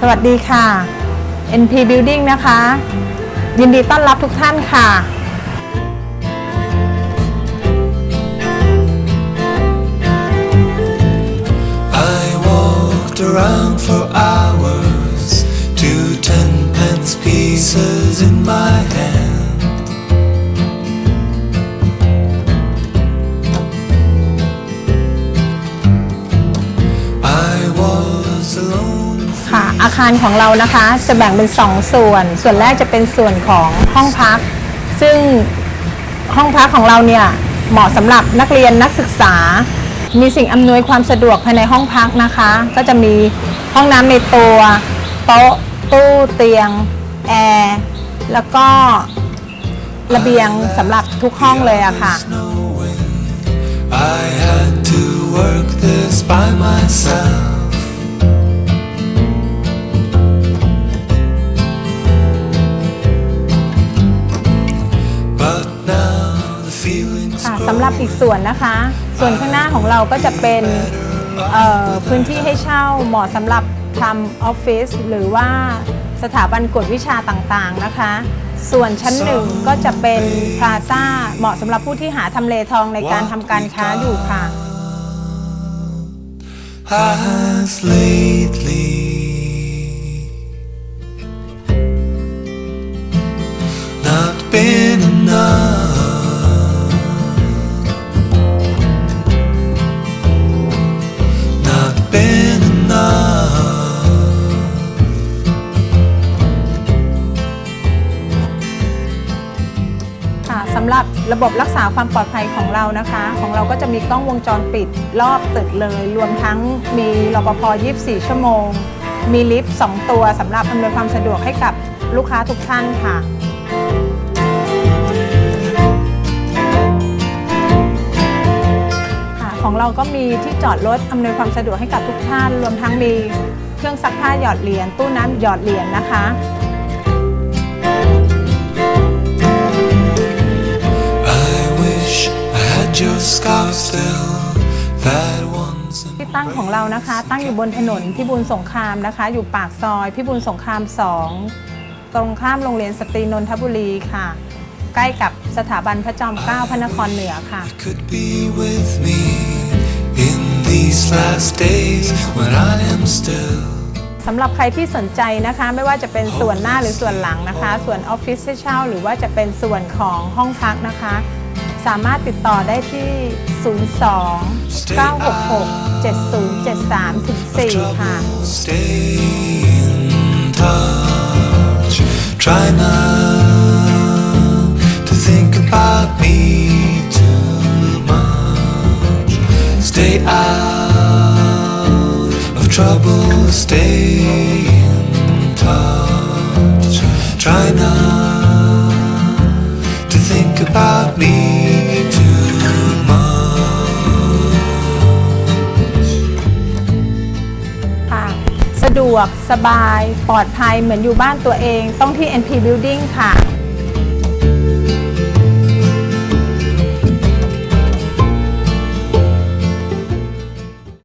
สวัสดีค่ะ NP Building นะคะ ยินดีต้อนรับทุกท่านค่ะ I walked around for hours, าคารของเรานะคะ จะแบ่งเป็น 2 ส่วน ส่วนแรกจะเป็นส่วนของห้องพัก ซึ่งห้องพักของเราเนี่ยเหมาะสำหรับนักเรียนนักศึกษา มีสิ่งอำนวยความสะดวกภายในห้องพักนะคะ ก็จะมีห้องน้ำในตัวโต๊ะตู้เตียงแอร์แล้วก็ระเบียงสำหรับทุกห้องเลยอะค่ะ I had to work this by myself. ค่ะสำหรับอีกส่วนนะคะ ส่วนข้างหน้าของเราก็จะเป็นเอ่อพื้นที่ให้เช่าเหมาะสำหรับทำออฟฟิศหรือว่าสถาบันกวดวิชาต่างๆนะคะ ส่วนชั้นหนึ่งก็จะเป็นพลาซ่าเหมาะสำหรับผู้ที่หาทำเลทองในการทำการค้าอยู่ค่ะ has lately not been enough. สำหรับระบบรักษาความปลอดภัยของเรานะคะ ของเราก็จะมีกล้องวงจรปิดรอบตึกเลย รวมทั้งมีรปภ 24 ชั่วโมง มีลิฟต์ 2 ตัวสำหรับอำนวยความสะดวกให้กับลูกค้าทุกท่านค่ะค่ะของเราก็มีที่จอดรถอำนวยความสะดวกให้กับทุกท่าน รวมทั้งมีเครื่องซักผ้าหยอดเหรียญตู้น้ำหยอดเหรียญนะคะ I had your scarf still. That once in ที่ตั้งของเรานะคะ ตั้งอยู่บนถนนพิบูลสงครามนะคะ อยู่ปากซอยพิบูลสงคราม2ตรงข้ามโรงเรียนสตรีนนทบุรีค่ะ ใกล้กับสถาบันพระจอมเกล้าพระนครเหนือค่ะ could be with me in these last days when I am still. สำหรับใครที่สนใจนะคะ ไม่ว่าจะเป็นส่วนหน้าหรือส่วนหลังนะคะ ส่วนออฟฟิศให้เช่าหรือว่าจะเป็นส่วนของห้องพักนะคะ สามารถติดต่อได้ที่ 02 966 7073ถึง4ค่ะ Try not to think about me too much. Stay out of trouble, stay in touch. Try not ดวก สบาย ปลอดภัยเหมือนอยู่บ้านตัวเอง ต้องที่ NP Building ค่ะ